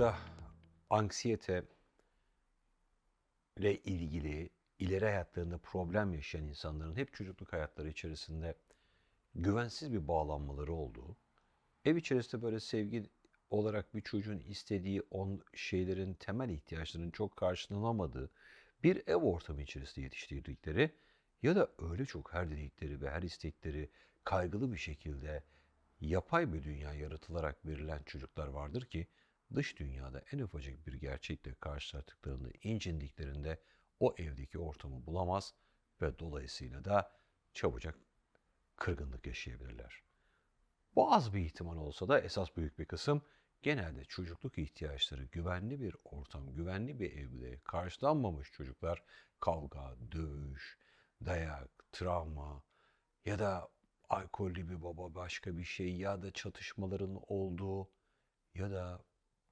Çocukta anksiyete ile ilgili ileri hayatlarında problem yaşayan insanların hep çocukluk hayatları içerisinde güvensiz bir bağlanmaları olduğu, ev içerisinde böyle sevgi olarak bir çocuğun istediği on şeylerin temel ihtiyaçlarının çok karşılanamadığı bir ev ortamı içerisinde yetiştirdikleri ya da öyle çok her dedikleri ve her istekleri kaygılı bir şekilde yapay bir dünya yaratılarak verilen çocuklar vardır ki dış dünyada en ufacık bir gerçekle karşılaştıklarında incindiklerinde o evdeki ortamı bulamaz ve dolayısıyla da çabucak kırgınlık yaşayabilirler. Bu az bir ihtimal olsa da esas büyük bir kısım genelde çocukluk ihtiyaçları güvenli bir ortam, güvenli bir evde karşılanmamış çocuklar kavga, dövüş, dayak, travma ya da alkollü bir baba başka bir şey ya da çatışmaların olduğu ya da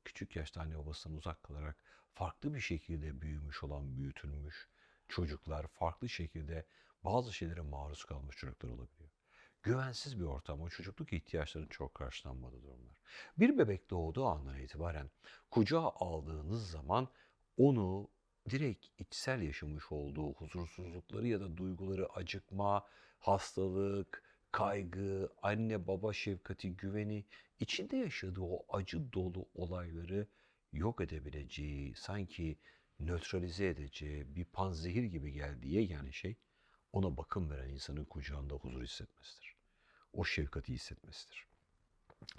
küçük yaşta anne babasından uzak kalarak farklı bir şekilde büyümüş olan, büyütülmüş çocuklar farklı şekilde bazı şeylere maruz kalmış çocuklar olabiliyor. Güvensiz bir ortam, o çocukluk ihtiyaçlarının çok karşılanmadığı durumlar. Bir bebek doğduğu andan itibaren kucağa aldığınız zaman onu direkt içsel yaşamış olduğu huzursuzlukları ya da duyguları acıkma, hastalık, kaygı, anne baba şefkati, güveni, içinde yaşadığı o acı dolu olayları yok edebileceği, sanki nötralize edeceği bir panzehir gibi geldiği yani şey ona bakım veren insanın kucağında huzur hissetmesidir. O şefkati hissetmesidir.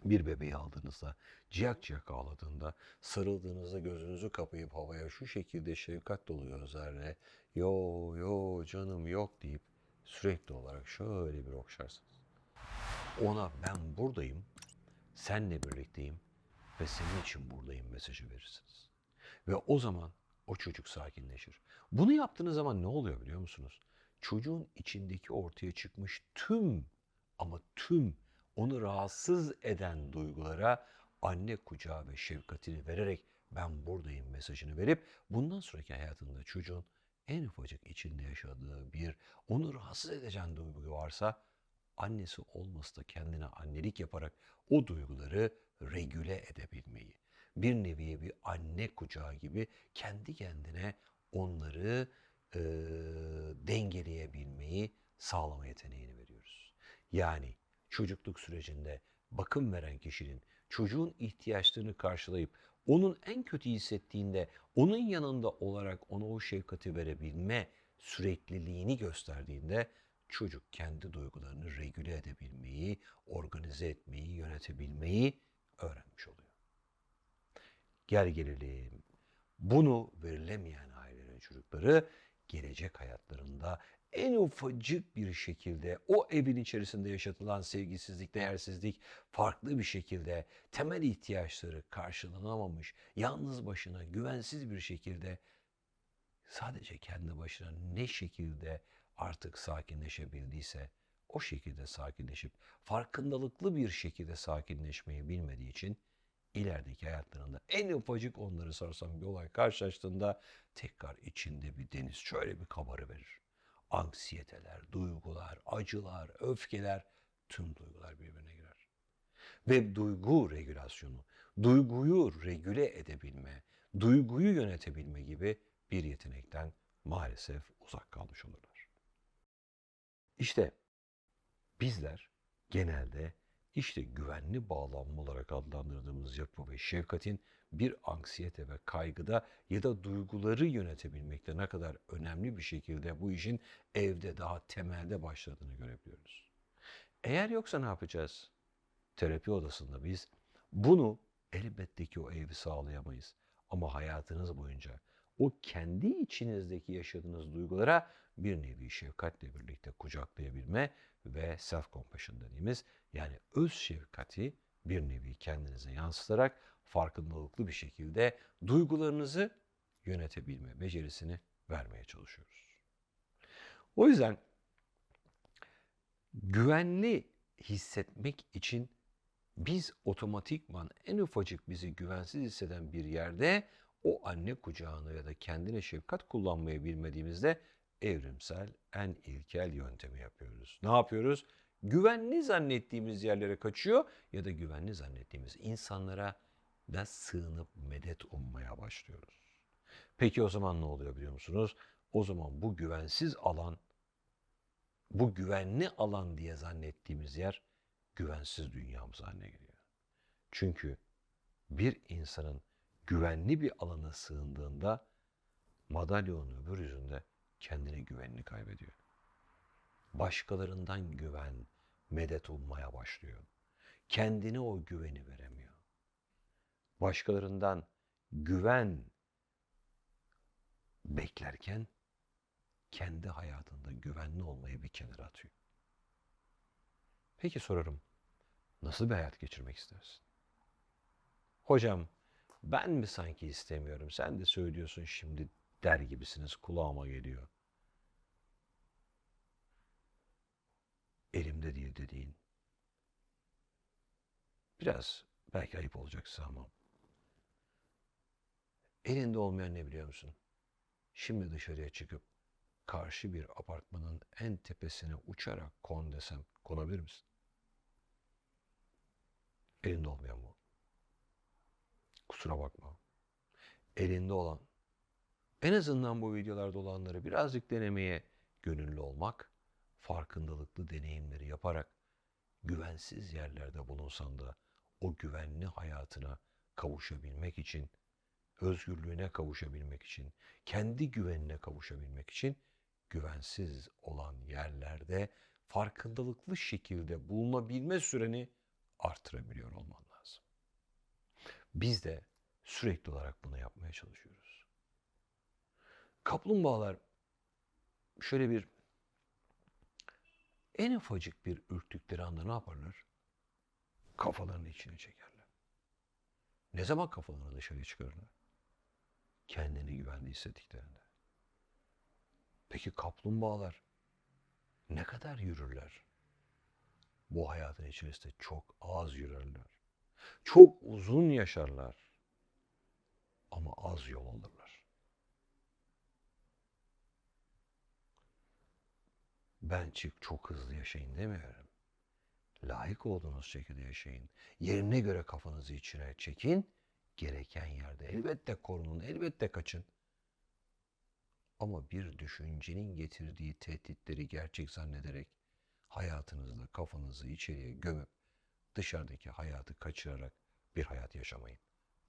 Bir bebeği aldığınızda, ciyak ciyak ağladığında, sarıldığınızda gözünüzü kapayıp havaya şu şekilde şefkat dolu gözlerle yo yo canım yok deyip sürekli olarak şöyle bir okşarsınız. Ona ben buradayım, senle birlikteyim ve senin için buradayım mesajı verirsiniz. Ve o zaman o çocuk sakinleşir. Bunu yaptığınız zaman ne oluyor biliyor musunuz? Çocuğun içindeki ortaya çıkmış tüm ama tüm onu rahatsız eden duygulara anne kucağı ve şefkatini vererek ben buradayım mesajını verip bundan sonraki hayatında çocuğun en ufacık içinde yaşadığı bir onu rahatsız edeceğin duygu varsa annesi olması da kendine annelik yaparak o duyguları regüle edebilmeyi. Bir nevi bir anne kucağı gibi kendi kendine onları e, dengeleyebilmeyi sağlama yeteneğini veriyoruz. Yani çocukluk sürecinde bakım veren kişinin çocuğun ihtiyaçlarını karşılayıp onun en kötü hissettiğinde onun yanında olarak ona o şefkati verebilme sürekliliğini gösterdiğinde çocuk kendi duygularını regüle edebilmeyi, organize etmeyi, yönetebilmeyi öğrenmiş oluyor. Gel gelelim. Bunu verilemeyen ailelerin çocukları gelecek hayatlarında en ufacık bir şekilde o evin içerisinde yaşatılan sevgisizlik, değersizlik farklı bir şekilde temel ihtiyaçları karşılanamamış, yalnız başına güvensiz bir şekilde sadece kendi başına ne şekilde artık sakinleşebildiyse o şekilde sakinleşip farkındalıklı bir şekilde sakinleşmeyi bilmediği için ilerideki hayatlarında en ufacık onları sarsan bir olay karşılaştığında tekrar içinde bir deniz şöyle bir kabarı verir. Anksiyeteler, duygular, acılar, öfkeler tüm duygular birbirine girer. Ve duygu regülasyonu, duyguyu regüle edebilme, duyguyu yönetebilme gibi bir yetenekten maalesef uzak kalmış olurlar. İşte bizler genelde işte güvenli bağlanma olarak adlandırdığımız yapı ve şefkatin bir anksiyete ve kaygıda ya da duyguları yönetebilmekte ne kadar önemli bir şekilde bu işin evde daha temelde başladığını görebiliyoruz. Eğer yoksa ne yapacağız? Terapi odasında biz bunu elbette ki o evi sağlayamayız. Ama hayatınız boyunca o kendi içinizdeki yaşadığınız duygulara bir nevi şefkatle birlikte kucaklayabilme ve self compassion dediğimiz yani öz şefkati bir nevi kendinize yansıtarak farkındalıklı bir şekilde duygularınızı yönetebilme becerisini vermeye çalışıyoruz. O yüzden güvenli hissetmek için biz otomatikman en ufacık bizi güvensiz hisseden bir yerde o anne kucağını ya da kendine şefkat kullanmayı bilmediğimizde evrimsel en ilkel yöntemi yapıyoruz. Ne yapıyoruz? Güvenli zannettiğimiz yerlere kaçıyor ya da güvenli zannettiğimiz insanlara da sığınıp medet ummaya başlıyoruz. Peki o zaman ne oluyor biliyor musunuz? O zaman bu güvensiz alan, bu güvenli alan diye zannettiğimiz yer güvensiz dünyamız haline geliyor. Çünkü bir insanın güvenli bir alana sığındığında madalyonun öbür yüzünde kendine güvenini kaybediyor. Başkalarından güven, medet ummaya başlıyor. Kendine o güveni veremiyor. Başkalarından güven beklerken kendi hayatında güvenli olmayı bir kenara atıyor. Peki sorarım. Nasıl bir hayat geçirmek istersin? Hocam ben mi sanki istemiyorum? Sen de söylüyorsun şimdi der gibisiniz kulağıma geliyor. Elimde değil dediğin. Biraz belki ayıp olacak size ama. Elinde olmayan ne biliyor musun? Şimdi dışarıya çıkıp karşı bir apartmanın en tepesine uçarak kon desem konabilir misin? Elinde olmayan bu. Kusura bakma. Elinde olan, en azından bu videolarda olanları birazcık denemeye gönüllü olmak, farkındalıklı deneyimleri yaparak güvensiz yerlerde bulunsan da o güvenli hayatına kavuşabilmek için, özgürlüğüne kavuşabilmek için, kendi güvenine kavuşabilmek için güvensiz olan yerlerde farkındalıklı şekilde bulunabilme süreni artırabiliyor olman. Biz de sürekli olarak bunu yapmaya çalışıyoruz. Kaplumbağalar şöyle bir en ufacık bir ürktükleri anda ne yaparlar? Kafalarını içine çekerler. Ne zaman kafalarını dışarıya çıkarırlar? Kendini güvende hissettiklerinde. Peki kaplumbağalar ne kadar yürürler? Bu hayatın içerisinde çok az yürürler. Çok uzun yaşarlar. Ama az yol alırlar. Ben çık çok hızlı yaşayın demiyorum. Layık olduğunuz şekilde yaşayın. Yerine göre kafanızı içine çekin. Gereken yerde elbette korunun, elbette kaçın. Ama bir düşüncenin getirdiği tehditleri gerçek zannederek hayatınızda kafanızı içeriye gömüp dışarıdaki hayatı kaçırarak bir hayat yaşamayın.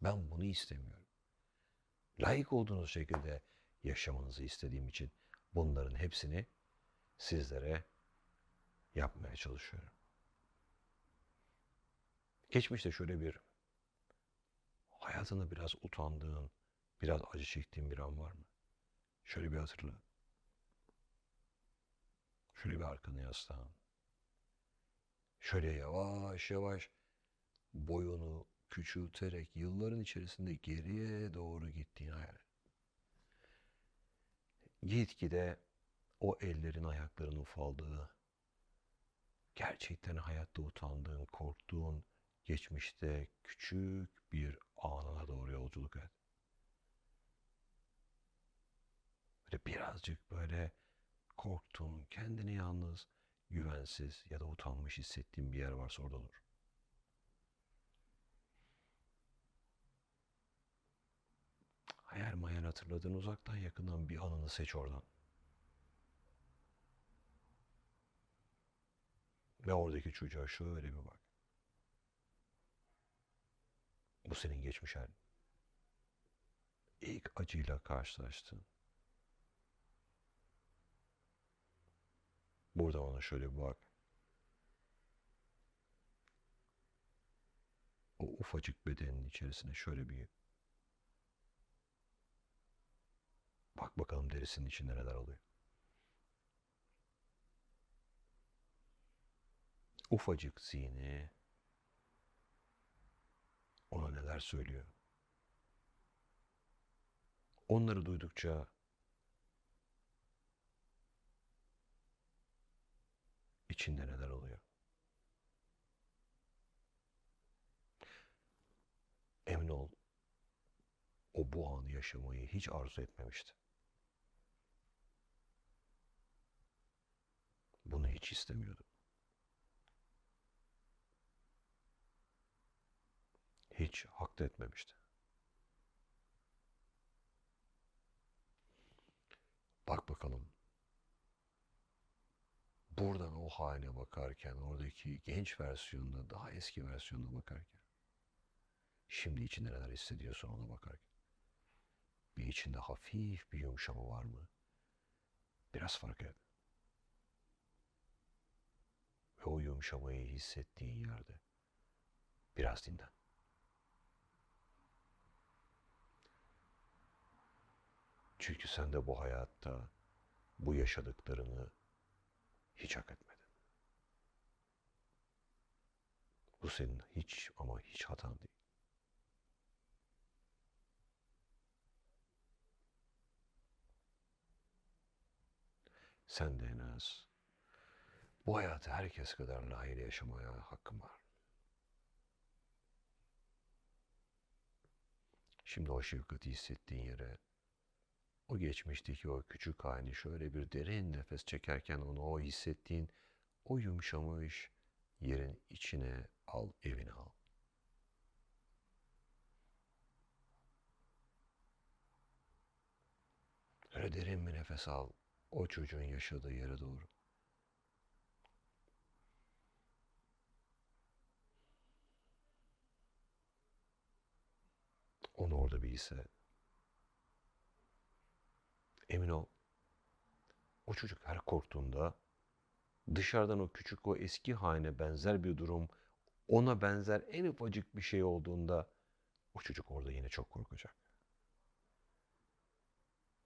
Ben bunu istemiyorum. Layık olduğunuz şekilde yaşamanızı istediğim için bunların hepsini sizlere yapmaya çalışıyorum. Geçmişte şöyle bir hayatında biraz utandığın, biraz acı çektiğin bir an var mı? Şöyle bir hatırla. Şöyle bir arkanı yaslan. Şöyle yavaş yavaş boyunu küçülterek yılların içerisinde geriye doğru gittiğini hayal et. Gitgide o ellerin ayakların ufaldığı, gerçekten hayatta utandığın, korktuğun, geçmişte küçük bir anına doğru yolculuk et. Böyle birazcık böyle korktuğun, kendini yalnız, güvensiz ya da utanmış hissettiğin bir yer varsa orada dur. Hayal mayal hatırladığın uzaktan yakından bir anını seç oradan. Ve oradaki çocuğa şöyle bir bak. Bu senin geçmiş halin. İlk acıyla karşılaştın. Burada ona şöyle bak. O ufacık bedenin içerisine şöyle bir bak bakalım derisinin içinde neler oluyor. Ufacık zihni ona neler söylüyor. Onları duydukça içinde neler oluyor? Emin ol, o bu anı yaşamayı hiç arzu etmemişti. Bunu hiç istemiyordu. hiç hak etmemişti. Bak bakalım. Buradan o haline bakarken, oradaki genç versiyonuna, daha eski versiyonuna bakarken, şimdi içinde neler hissediyorsun ona bakarken, bir içinde hafif bir yumuşama var mı? Biraz fark et. Ve o yumuşamayı hissettiğin yerde biraz dinlen. Çünkü sen de bu hayatta bu yaşadıklarını hiç hak etmedin. Bu senin hiç ama hiç hatan değil. Sen de en az bu hayatı herkes kadar layığıyla yaşamaya hakkın var. Şimdi o şefkati hissettiğin yere, o geçmişteki o küçük halini şöyle bir derin nefes çekerken onu o hissettiğin o yumuşamış yerin içine al, evine al. Öyle derin bir nefes al o çocuğun yaşadığı yere doğru. Onu orada bir hisse. Emin ol. O çocuk her korktuğunda dışarıdan o küçük o eski haline benzer bir durum, ona benzer en ufacık bir şey olduğunda o çocuk orada yine çok korkacak.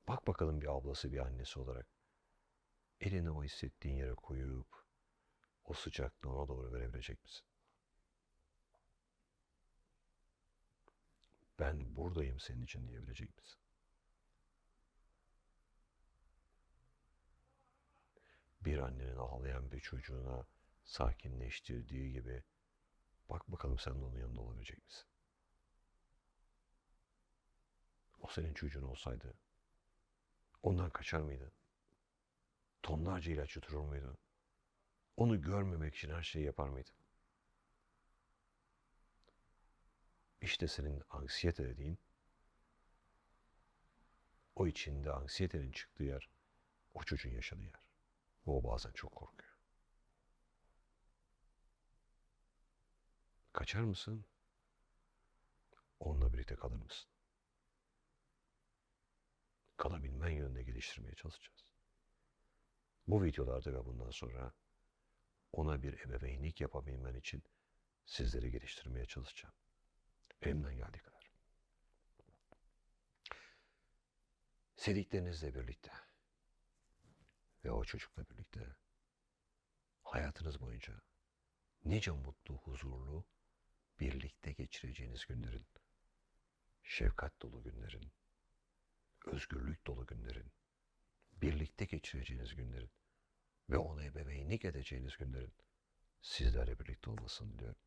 Bak bakalım bir ablası bir annesi olarak. Elini o hissettiğin yere koyup o sıcaklığı ona doğru verebilecek misin? Ben buradayım senin için diyebilecek misin? Bir annenin ağlayan bir çocuğuna sakinleştirdiği gibi bak bakalım sen de onun yanında olabilecek misin? O senin çocuğun olsaydı ondan kaçar mıydın? Tonlarca ilaç yuturur muydun? Onu görmemek için her şeyi yapar mıydın? İşte senin anksiyete dediğin o içinde anksiyetenin çıktığı yer o çocuğun yaşadığı yer. Ve o bazen çok korkuyor. Kaçar mısın? Onunla birlikte kalır mısın? Kalabilmen yönünde geliştirmeye çalışacağız. Bu videolarda ve bundan sonra ona bir ebeveynlik yapabilmen için sizleri geliştirmeye çalışacağım. Elimden geldiği kadar. Sevdiklerinizle birlikte ve o çocukla birlikte hayatınız boyunca nice mutlu, huzurlu, birlikte geçireceğiniz günlerin, şefkat dolu günlerin, özgürlük dolu günlerin, birlikte geçireceğiniz günlerin ve ona ebeveynlik edeceğiniz günlerin sizlerle birlikte olmasını diliyorum.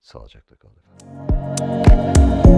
Sağlıcakla kalın efendim.